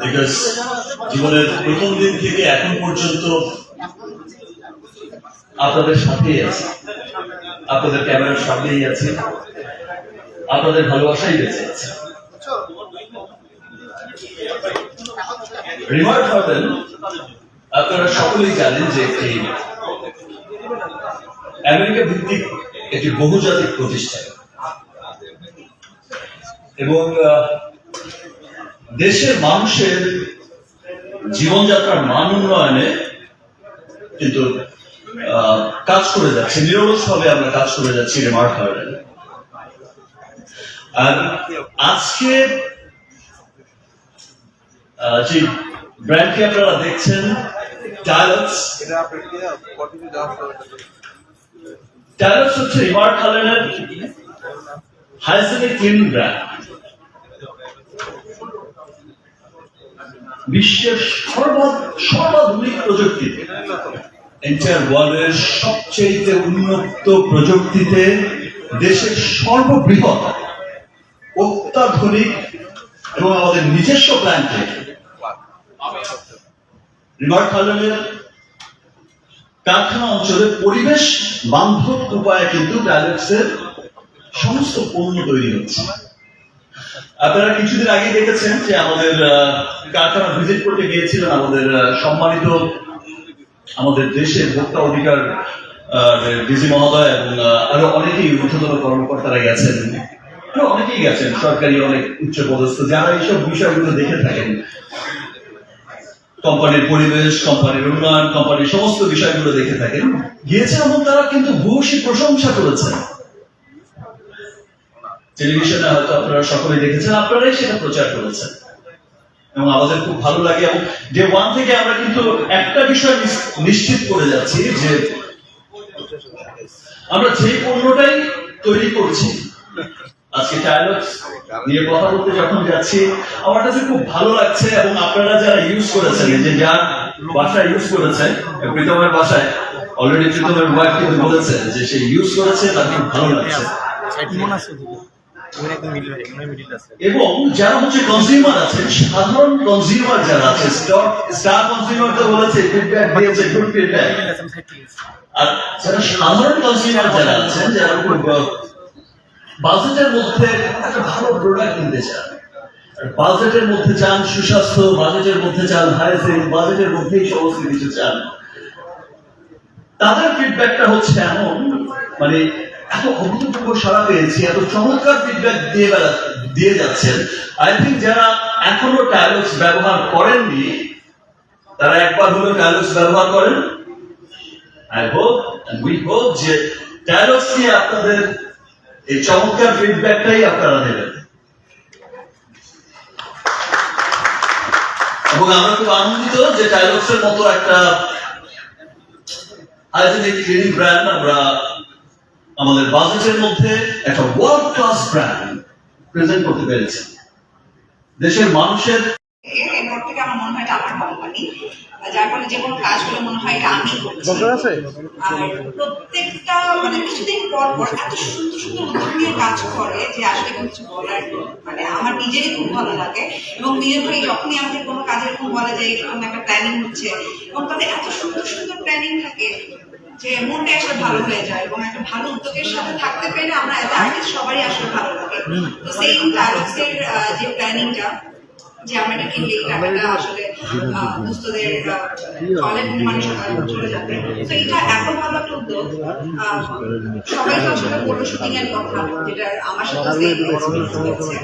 Because জীবনের প্রথম দিন থেকে এখন পর্যন্ত আপনাদের সাথেই আছে। আপনাদের ক্যামেরার সামনেই আছে। আপনাদের ভালোবাসাই বেঁচে আছে। রিমার্ক হবেন আপনারা সকলেই জানেন যে একটি আমেরিকা ভিত্তিক একটি বহুজাতিক প্রতিষ্ঠান। এবং দেশের মানুষের জীবনযাত্রার মান উন্নয়নে কিন্তু কাজ করে যাচ্ছে নিরলস ভাবে আমরা কাজ করে যাচ্ছি হার্ডেন আর আজকে যে ব্র্যান্ডটি আপনারা দেখছেন ডায়ালগস হচ্ছে রিমার্ক হার্ডেনের হাইজেনিক ক্লিন ব্র্যান্ড বিশ্বের সর্ব সর্বাধুনিক প্রযুক্তিতে এন্টায়ার ওয়ার্ল্ডের সবচেয়ে উন্নত প্রযুক্তিতে দেশের সর্ববৃহৎ, অত্যাধুনিক এবং আমাদের নিজস্ব প্ল্যান্টে রিমার্ক হার্লেনের কারখানা অঞ্চলে পরিবেশ বান্ধব উপায়ে কিন্তু ডায়ালেক্সের সমস্ত পণ্য তৈরি হচ্ছে। আপনারা কিছুদিন আগে দেখেছেন যে আমাদের কারখানা ভিজিট করতে গিয়েছিলেন আমাদের সম্মানিত আমাদের দেশের ভোক্তা অধিকার ডিজি মহোদয় এবং আরও অনেকেই ঊর্ধ্বতন কর্মকর্তারা গেছেন। আরও অনেকেই গেছেন, সরকারি অনেক উচ্চ পদস্থ যারা এইসব বিষয়গুলো দেখে থাকেন। কোম্পানির পরিবেশ, কোম্পানির উন্নয়ন, কোম্পানির সমস্ত বিষয়গুলো দেখে থাকেন। গিয়েছেন এবং তারা কিন্তু ভূয়সী প্রশংসা করেছেন। টেলিভিশনে হয়তো আপনারা সকলে দেখেছেন, আপনারাই সেটা প্রচার করেছেন। এবং আমাদের খুব ভালো লাগে। এবং যে ওয়ান থেকে আমরা কিন্তু একটা বিষয় নিশ্চিত করে যাচ্ছি যে আমরা যে পণ্যটাই তৈরি করছি, আজকে ডায়ালগস নিয়ে কথা বলতে যখন যাচ্ছি, আমার কাছে খুব ভালো লাগছে এবং আপনারা যারা ইউজ করেছেন যে যার বাসায় ইউজ করেছে প্রীতমের বাসায় অলরেডি প্রীতমের ওয়াইফ কিন্তু বলেছে যে সে ইউজ করেছে, তার খুব ভালো লাগছে। এবং যারা হচ্ছে কনজিউমার আছেন সাধারণ কনজিউমার যারা আছে স্টক স্টার কনজিউমার তো বলেছে ফিডব্যাক দিয়েছে গুড ফিডব্যাক। আর যারা সাধারণ কনজিউমার যারা আছেন যারা বাজেটের মধ্যে একটা ভালো প্রোডাক্ট কিনতে চান। বাজেটের মধ্যে চান সুস্বাস্থ্য বাজেটের মধ্যে চান হাইজিন বাজেটের মধ্যেই সমস্ত কিছু চান। তাদের ফিডব্যাকটা হচ্ছে এমন মানে এত অভূতপূর্ব সারা পেয়েছি, এত চমৎকার ফিডব্যাক দিয়ে দিয়ে যাচ্ছেন। আই থিঙ্ক যারা এখনও টাইলস ব্যবহার করেননি, তারা একবার হলো ব্যবহার করেন। আই হোপ উই হোপ যে ডায়লগস নিয়ে আপনাদের এই চমৎকার ফিডব্যাকটাই আপনারা দেবেন এবং আমরা খুব আনন্দিত যে ডায়লগস মতো একটা হাইজেনিক ক্লিনিং ব্র্যান্ড আমরা আমাদের বাজেটের মধ্যে একটা ওয়ার্ল্ড ক্লাস ব্র্যান্ড প্রেজেন্ট করতে পেরেছি। দেশের মানুষের এরপর থেকে আমার মনে হয় এটা আমার কোম্পানি যার ফলে যে কোনো কাজগুলো মনে হয় এটা আমি প্রত্যেকটা মানে কিছুদিন পর পর এত সুন্দর সুন্দর উদ্যোগ নিয়ে কাজ করে যে আসলে কিছু বলার মানে আমার নিজেরই খুব ভালো লাগে। এবং নিজের ভাই যখনই আমাদের কোনো কাজে এরকম বলে যে এরকম একটা প্ল্যানিং হচ্ছে এবং তাদের এত সুন্দর সুন্দর প্ল্যানিং থাকে যে মনটা আসলে ভালো হয়ে যায় এবং একটা ভালো উদ্যোগের সাথে থাকতে পেরে আমরা এজ আর্টিস্ট সবারই আসলে ভালো লাগে। তো সেই যে প্ল্যানিংটা যে আমরা কিনলে এই টাকাটা আসলে দুস্থদের নির্মাণে চলে যাবে। তো এটা এত ভালো একটা উদ্যোগ। সবাই তো আসলে শুটিং এর কথা যেটা আমার সাথে সেম এক্সপিরিয়েন্স হয়েছে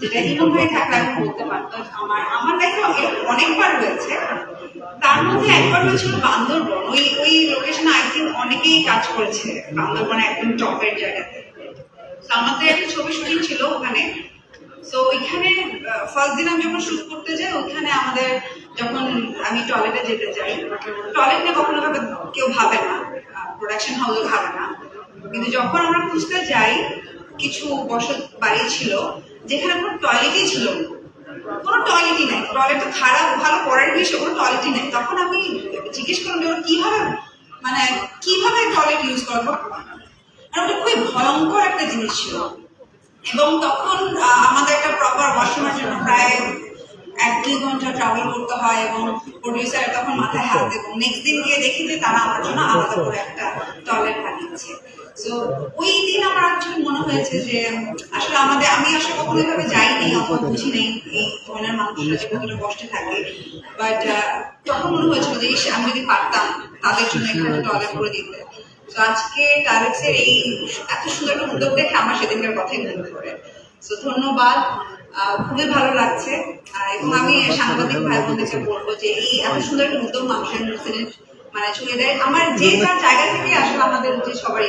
যেটা হিমন ভাই থাকলে আমি বলতে পারতো আমার আমার লাইফে অনেকবার হয়েছে। তার মধ্যে একবার হয়েছিল বান্দরবন। ওই ওই লোকেশনে আই থিঙ্ক অনেকেই কাজ করেছে বান্দরবন একদম টপের জায়গাতে। তো আমাদের একটা ছবি শুটিং ছিল ওখানে। তো ওইখানে ফার্স্ট দিন আমি যখন শুট করতে যাই, ওইখানে আমাদের যখন আমি টয়লেটে যেতে যাই টয়লেট কখনো ভাবে, কেউ ভাবে না। প্রোডাকশন হাউসও ভাবে না। কিন্তু যখন আমরা খুঁজতে যাই, কিছু বসত বাড়ি ছিল, যেখানে কোনো টয়লেটই ছিল কোনো টয়লেট তো খারাপ ভালো পরের বিষয় কোনো টয়লেটই নাই। তখন আমি জিজ্ঞেস করলাম যে ওরা কীভাবে মানে কীভাবে টয়লেট ইউজ করব? আর ওটা খুবই ভয়ঙ্কর একটা জিনিস ছিল। এবং তখন আমাদের একটা প্রপার ওয়াশরুমের জন্য প্রায় এক দুই ঘণ্টা ট্রাভেল করতে হয় এবং প্রডিউসার তখন মাথায় হাত এবং নেক্সট দিন গিয়ে দেখি যে তারা আমার জন্য আলাদা করে একটা টয়লেট বানিয়েছে। সো ওই দিন আমার অ্যাকচুয়ালি মনে হয়েছে যে আসলে আমাদের আমি আসলে কখনো এভাবে যাইনি অত বুঝি নেই এই ধরনের যে কতটা কষ্টে থাকে। বাট তখন মনে হয়েছিল যে ইস, আমি যদি পারতাম তাদের জন্য করে দিতে। তো আজকে টারেক্সের এই এত সুন্দর একটা উদ্যোগ দেখে আমার সেদিনকার কথাই মনে পড়ে। তো ধন্যবাদ। খুবই ভালো লাগছে। এবং আমি সাংবাদিক ভাই বোনদেরকে বলব যে এই এত সুন্দর একটা উদ্যোগ মানুষের মানে ছুঁয়ে দেয়। আমার যে জায়গা থেকে আসলে আমাদের উচিত সবারই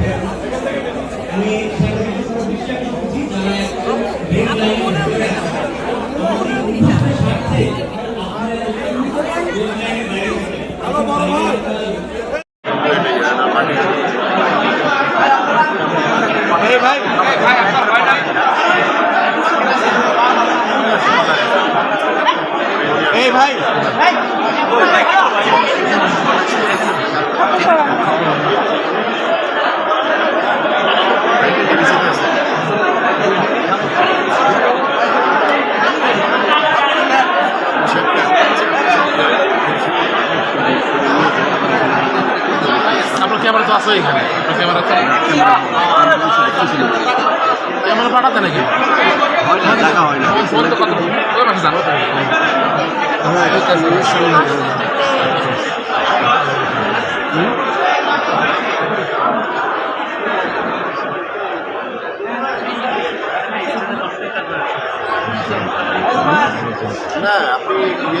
এই ভাই আপনার ক্যামেরা আছে এখানে। ক্যামেরা তো ক্যামেরা পাঠাতে নাকি? ফোন তো কত জানো তো না আপনি ইয়েতে ভালো খাবার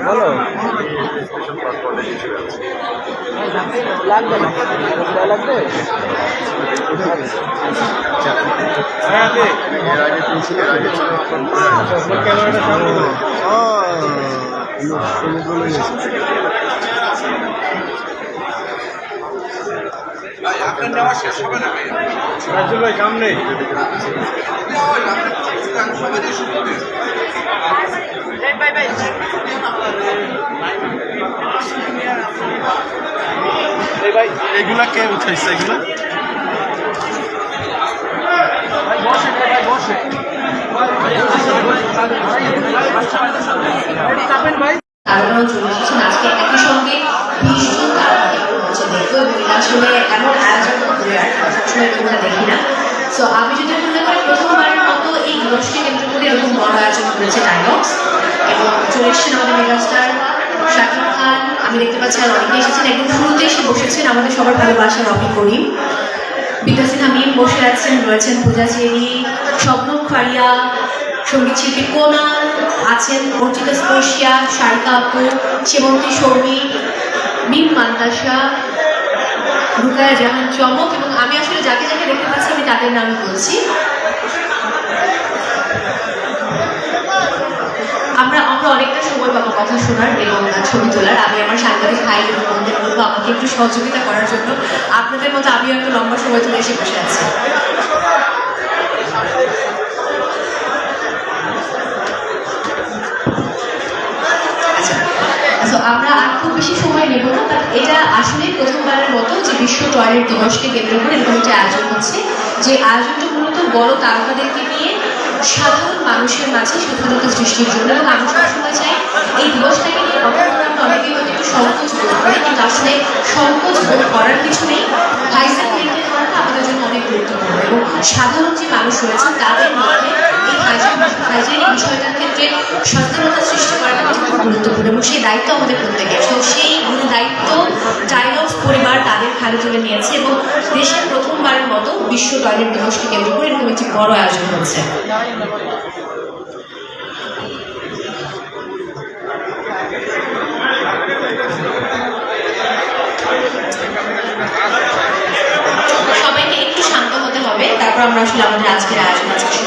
বলো লাগবে না লাগবে ক্যামেরাটা রাজুল ভাই কাম এগুলা কে উঠাইছে এগুলা? তারাও চলে এসেছেন আজকে একই সঙ্গে ভীষণ তাড়াতাড়ি হচ্ছে দেখব এবং আসলে সবসময় দেখি না। তো আমি যদি মনে করি প্রথমবারের মতো এই দিবসকে কেন্দ্র এরকম বড় আয়োজন করেছে ডায়লগস এবং চলে এসেছেন আমাদের মেগাস্টার খান, আমি দেখতে পাচ্ছি অনেকে এসেছেন। একদম শুরুতে এসে বসেছেন। আমাদের সবার ভালোবাসা রবি করিম বিকাশিন হামিম বসে আছেন, রয়েছেন পূজা চেরি স্বপ্ন ফারিয়া সংগীত শিল্পী কোনাল, আছেন অর্চিতা স্পর্শিয়া, সারিকা আপু সেবন্তী শর্মী, মিম মান্তাসা রুকায়া জাহান চমক এবং আমি আসলে যাকে যাকে দেখতে পাচ্ছি আমি তাদের নাম বলছি। আমরা আমরা অনেকটা সময় পাবো কথা শোনার এবং ছবি তোলার। আমি আমার সাংবাদিক ভাই এবং বোনদের বলব, আমাকে একটু সহযোগিতা করার জন্য। আপনাদের মতো আমিও একটা লম্বা সময় ধরে এসে বসে আছি। তো আমরা আর খুব বেশি সময় নেব না বাট এটা আসলে প্রথমবারের মতো যে বিশ্ব টয়লেট দিবসকে কেন্দ্র করে এরকম একটি আয়োজন হচ্ছে, যে আয়োজনটা মূলত বড় তারকাদেরকে নিয়ে সাধারণ মানুষের মাঝে সচেতনতা সৃষ্টির জন্য, এবং আমি সবসময় চাই এই দিবসটাকে নিয়ে কথা বলে অনেকেই হয়তো একটু সংকোচ বোধ করি, কিন্তু আসলে সংকোচ বোধ করার কিছু নেই। হাইজেন মেনটেন করাটা আমাদের জন্য অনেক গুরুত্বপূর্ণ, এবং সাধারণ যে মানুষ রয়েছেন, তাদের মধ্যে হাইজেনিক বিষয়টার ক্ষেত্রে সচেতনতা সৃষ্টি করাটা খুব গুরুত্বপূর্ণ এবং সেই দায়িত্ব আমাদের প্রত্যেকের তো সেই গুরু দায়িত্ব টাইলস পরিবার তাদের খালে তুলে নিয়েছে এবং দেশের প্রথমবারের মতো বিশ্ব টয়লেট দিবসকে কেন্দ্র করে এরকম একটি বড় আয়োজন হচ্ছে। তারপর আমরা আসলে আমাদের আজকের আয়োজন আজকে